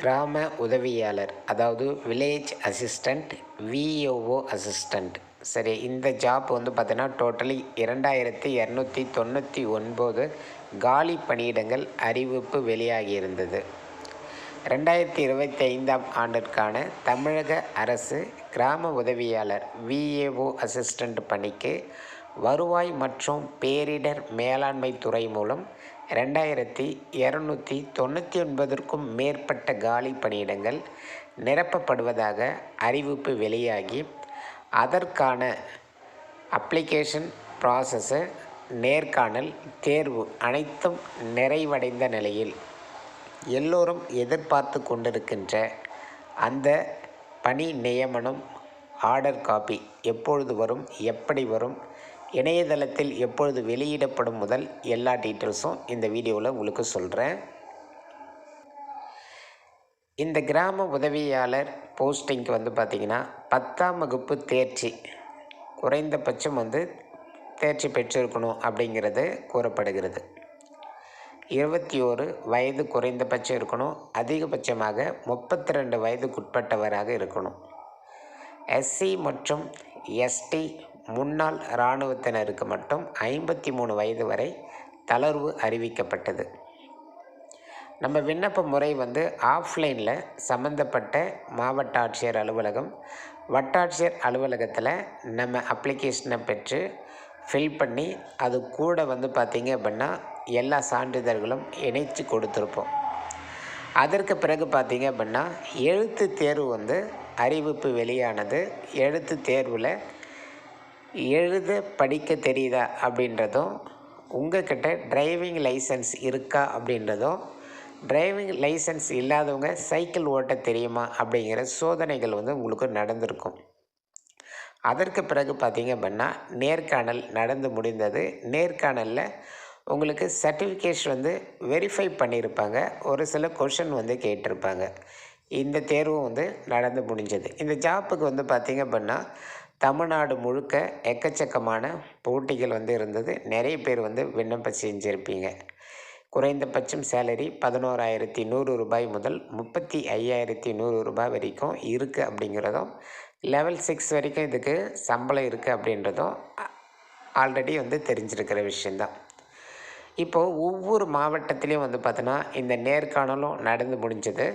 கிராம உதவியாளர் அதாவது வில்லேஜ் அசிஸ்டண்ட் விஓஓ அசிஸ்டண்ட் சரி இந்த ஜாப் வந்து பார்த்தீங்கன்னா டோட்டலி இரண்டாயிரத்தி இரநூத்தி தொண்ணூற்றி ஒன்பது காலி பணியிடங்கள் அறிவிப்பு வெளியாகி இருந்தது. ரெண்டாயிரத்தி இருபத்தி ஐந்தாம் ஆண்டிற்கான தமிழக அரசு கிராம உதவியாளர் விஏஓ அசிஸ்டண்ட் பணிக்கு வருவாய் மற்றும் பேரிடர் மேலாண்மை துறை மூலம் ரெண்டாயிரத்தி இரநூத்தி தொண்ணூற்றி ஒன்பதற்கும் மேற்பட்ட காலி பணியிடங்கள் நிரப்பப்படுவதாக அறிவிப்பு வெளியாகி அதற்கான அப்ளிகேஷன் ப்ராசஸு நேர்காணல் தேர்வு அனைத்தும் நிறைவடைந்த நிலையில் எல்லோரும் எதிர்பார்த்து கொண்டிருக்கின்ற அந்த பணி நியமனம் ஆர்டர் காப்பி எப்பொழுது வரும் எப்படி வரும் இணையதளத்தில் எப்பொழுது வெளியிடப்படும் முதல் எல்லா டீட்டெயில்ஸும் இந்த வீடியோவில் உங்களுக்கு சொல்கிறேன். இந்த கிராம உதவியாளர் போஸ்டிங்க்கு வந்து பார்த்திங்கன்னா பத்தாம் வகுப்பு தேர்ச்சி குறைந்தபட்சம் வந்து தேர்ச்சி பெற்றிருக்கணும் அப்படிங்கிறது கூறப்படுகிறது. இருபத்தி ஓரு வயது குறைந்தபட்சம் இருக்கணும் அதிகபட்சமாக முப்பத்தி ரெண்டு வயதுக்குட்பட்டவராக இருக்கணும். எஸ்சி மற்றும் எஸ்டி முன்னாள் இராணுவத்தினருக்கு மட்டும் ஐம்பத்தி மூணு வயது வரை தளர்வு அறிவிக்கப்பட்டது. நம்ம விண்ணப்ப முறை வந்து ஆஃப்லைனில் சம்மந்தப்பட்ட மாவட்ட ஆட்சியர் அலுவலகம் வட்டாட்சியர் அலுவலகத்தில் நம்ம அப்ளிகேஷனை பெற்று ஃபில் பண்ணி அது கூட வந்து பார்த்திங்க அப்படின்னா எல்லா சான்றிதழ்களும் இணைத்து கொடுத்துருப்போம். அதற்கு பிறகு பார்த்திங்க அப்படின்னா எழுத்து தேர்வு வந்து அறிவிப்பு வெளியானது. எழுத்து தேர்வில் எழுத படிக்க தெரியுதா அப்படின்றதும் உங்கள்கிட்ட டிரைவிங் லைசன்ஸ் இருக்கா அப்படின்றதும் டிரைவிங் லைசன்ஸ் இல்லாதவங்க சைக்கிள் ஓட்ட தெரியுமா அப்படிங்கிற சோதனைகள் வந்து உங்களுக்கு நடந்திருக்கும். அதற்கு பிறகு பார்த்திங்க அப்படின்னா நேர்காணல் நடந்து முடிந்தது. நேர்காணலில் உங்களுக்கு சர்டிஃபிகேஷன் வந்து வெரிஃபை பண்ணியிருப்பாங்க. ஒரு சில கொஷின் வந்து கேட்டிருப்பாங்க. இந்த தேர்வும் வந்து நடந்து முடிஞ்சது. இந்த ஜாப்புக்கு வந்து பார்த்திங்க அப்படின்னா தமிழ்நாடு முழுக்க எக்கச்சக்கமான போட்டிகள் வந்து இருந்தது. நிறைய பேர் வந்து விண்ணப்பம் செஞ்சுருப்பீங்க. குறைந்தபட்சம் சேலரி பதினோராயிரத்தி நூறு ரூபாய் முதல் முப்பத்தி ஐயாயிரத்தி நூறு ரூபாய் வரைக்கும் இருக்குது அப்படிங்கிறதும் லெவல் சிக்ஸ் வரைக்கும் இதுக்கு சம்பளம் இருக்குது அப்படின்றதும் ஆல்ரெடி வந்து தெரிஞ்சிருக்கிற விஷயந்தான் இப்போது ஒவ்வொரு மாவட்டத்துலேயும் வந்து பார்த்தோன்னா இந்த நேர்காணலும் நடந்து முடிஞ்சது.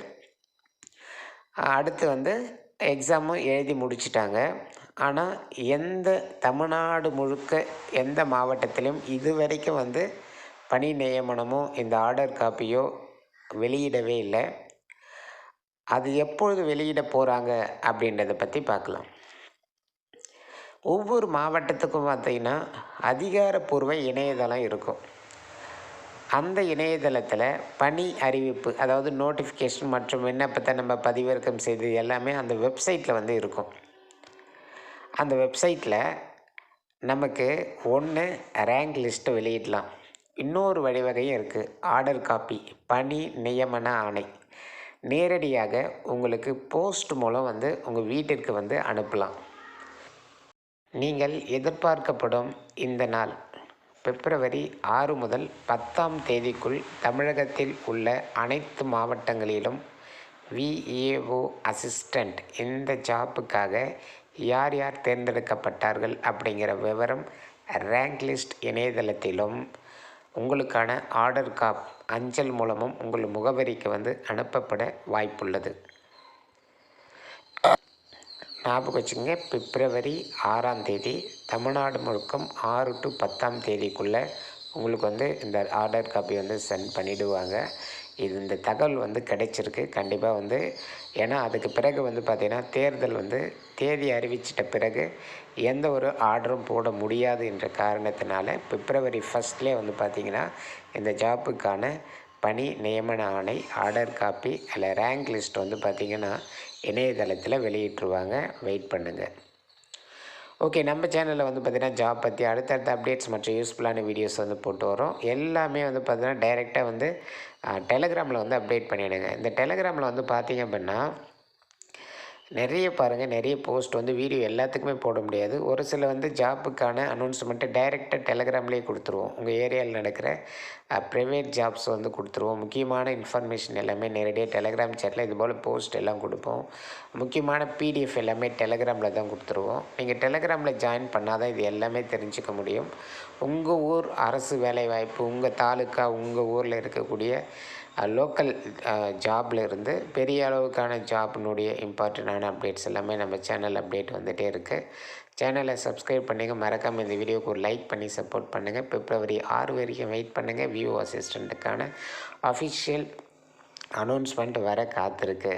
அடுத்து வந்து எக்ஸாமும் எழுதி முடிச்சிட்டாங்க. ஆனால் எந்த தமிழ்நாடு முழுக்க எந்த மாவட்டத்திலையும் இது வரைக்கும் வந்து பணி நியமனமோ இந்த ஆர்டர் காப்பியோ வெளியிடவே இல்லை. அது எப்பொழுது வெளியிட போகிறாங்க அப்படின்றத பற்றி பார்க்கலாம். ஒவ்வொரு மாவட்டத்துக்கும் பார்த்திங்கன்னா அதிகாரப்பூர்வ இணையதளம் இருக்கும். அந்த இணையதளத்தில் பணி அறிவிப்பு அதாவது நோட்டிஃபிகேஷன் மற்றும் விண்ணப்பத்தை நம்ம பதிவிறக்கம் செய்து எல்லாமே அந்த வெப்சைட்டில் வந்து இருக்கும். அந்த வெப்சைட்டில் நமக்கு ஒன்று ரேங்க் லிஸ்ட்டு வெளியிடலாம். இன்னொரு வழிவகையும் இருக்குது ஆர்டர் காப்பி பணி நியமன ஆணை. நேரடியாக உங்களுக்கு போஸ்ட் மூலம் வந்து உங்கள் வீட்டிற்கு வந்து அனுப்பலாம். நீங்கள் எதிர்பார்க்கப்படும் இந்த நாள் பிப்ரவரி ஆறு முதல் பத்தாம் தேதிக்குள் தமிழகத்தில் உள்ள அனைத்து மாவட்டங்களிலும் விஏஓ அசிஸ்டண்ட் இந்த ஜாப்புக்காக யார் யார் தேர்ந்தெடுக்கப்பட்டார்கள் அப்படிங்கிற விவரம் ரேங்க் லிஸ்ட் இணையதளத்திலும் உங்களுக்கான ஆர்டர் காப் அஞ்சல் மூலமும் உங்கள் முகவரிக்கு வந்து அனுப்பப்பட வாய்ப்புள்ளது. ஞாபகம் வச்சுங்க பிப்ரவரி ஆறாம் தேதி தமிழ்நாடு முழுக்கம் ஆறு டு பத்தாம் தேதிக்குள்ளே உங்களுக்கு வந்து இந்த ஆர்டர் காப்பி வந்து சென்ட் பண்ணிவிடுவாங்க இது இந்த தகவல் வந்து கிடைச்சிருக்கு. கண்டிப்பாக வந்து ஏன்னா அதுக்கு பிறகு வந்து பார்த்திங்கன்னா தேர்தல் வந்து தேதி அறிவிச்சிட்ட பிறகு எந்த ஒரு ஆர்டரும் போட முடியாது என்ற காரணத்தினால பிப்ரவரி ஃபஸ்ட்லேயே வந்து பார்த்திங்கன்னா இந்த ஜாப்புக்கான பணி நியமன ஆணை ஆர்டர் காப்பி அதில் ரேங்க் லிஸ்ட் வந்து பார்த்திங்கன்னா இணையதளத்தில் வெளியிட்டுருவாங்க. வெயிட் பண்ணுங்கள் ஓகே நம்ம சேனலில் வந்து பார்த்திங்கன்னா ஜாப் பற்றி அடுத்தடுத்த அப்டேட்ஸ் மற்றும் யூஸ்ஃபுல்லான வீடியோஸ் வந்து போட்டு வரோம். எல்லாமே வந்து பார்த்திங்கன்னா டைரெக்டாக வந்து டெலகிராமில் வந்து அப்டேட் பண்ணிவிடுங்க இந்த டெலகிராமில் வந்து பார்த்திங்க அப்படின்னா நிறைய பாருங்கள் நிறைய போஸ்ட் வந்து வீடியோ எல்லாத்துக்குமே போட முடியாது. ஒரு சில வந்து ஜாப்புக்கான அனௌன்ஸ்மெண்ட்டு டைரெக்டாக டெலகிராம்லேயே கொடுத்துருவோம். உங்கள் ஏரியாவில் நடக்கிற ப்ரைவேட் ஜாப்ஸ் வந்து கொடுத்துருவோம். முக்கியமான இன்ஃபர்மேஷன் எல்லாமே நேரடியாக டெலகிராம் சேட்டில் இது போல் போஸ்ட் எல்லாம் கொடுப்போம். முக்கியமான பிடிஎஃப் எல்லாமே டெலகிராமில் தான் கொடுத்துருவோம். நீங்கள் டெலகிராமில் ஜாயின் பண்ணால் தான் இது எல்லாமே தெரிஞ்சுக்க முடியும். உங்கள் ஊர் அரசு வேலைவாய்ப்பு உங்கள் தாலுக்கா உங்கள் ஊரில் இருக்கக்கூடிய லோக்கல் ஜாப்லேருந்து பெரிய அளவுக்கான ஜாப்னுடைய தேவையான அப்டேட்ஸ் எல்லாமே நம்ம சேனல் அப்டேட் வந்துகிட்டே இருக்குது சேனலை சப்ஸ்கிரைப் பண்ணுங்கள் மறக்காமல் இந்த வீடியோக்கு ஒரு லைக் பண்ணி சப்போர்ட் பண்ணுங்கள் பிப்ரவரி ஆறு வரைக்கும் வெயிட் பண்ணுங்கள் வியூ அசிஸ்டண்ட்டுக்கான அஃபிஷியல் அனௌன்ஸ்மெண்ட் வர காத்திருக்கு.